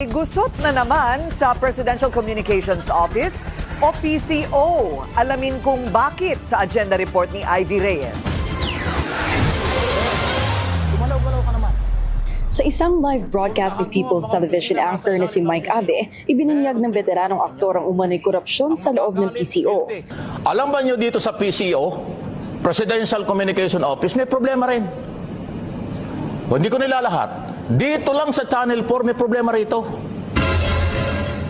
Gusot na naman sa Presidential Communications Office o PCO. Alamin kung bakit sa agenda report ni Ivy Reyes. Gumalaw-galaw ka naman. Sa isang live broadcast ni People's Television anchor na si Mike Abe, ibinunyag ng veteranong aktor ang umano'y korupsyon sa loob ng PCO. Alam ba nyo dito sa PCO, Presidential Communication Office, may problema rin. O, hindi ko nilalahat. Dito lang sa Channel 4 may problema rito.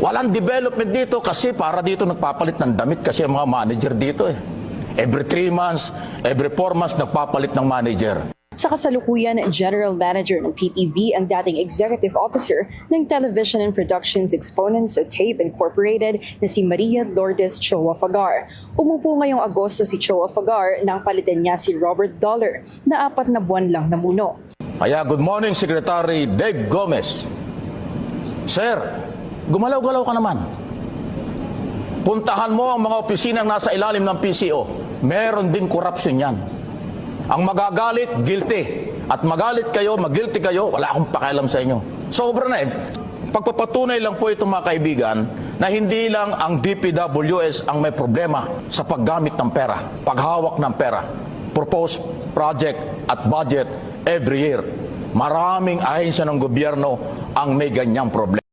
Walang development dito kasi para dito nagpapalit ng damit kasi ang mga manager dito eh. Every 3 months, every 4 months nagpapalit ng manager. Sa kasalukuyan, General Manager ng PTV ang dating Executive Officer ng Television and Productions Exponents o TAPE Incorporated na si Maria Lourdes Choa Fagar. Umupo ngayong Agosto si Choa Fagar nang palitan niya si Robert Dollar na apat na buwan lang namuno. Kaya good morning Secretary Dave Gomez. Sir, gumalaw-galaw ka naman. Puntahan mo ang mga opisinang nasa ilalim ng PCO. Meron ding corruption yan. Ang magagalit, guilty. At magalit kayo, mag-guilty kayo, wala akong pakialam sa inyo. Sobra na eh. Pagpapatunay lang po ito mga kaibigan na hindi lang ang DPWS ang may problema sa paggamit ng pera, paghawak ng pera, proposed project at budget every year. Maraming ahensya ng gobyerno ang may ganyang problema.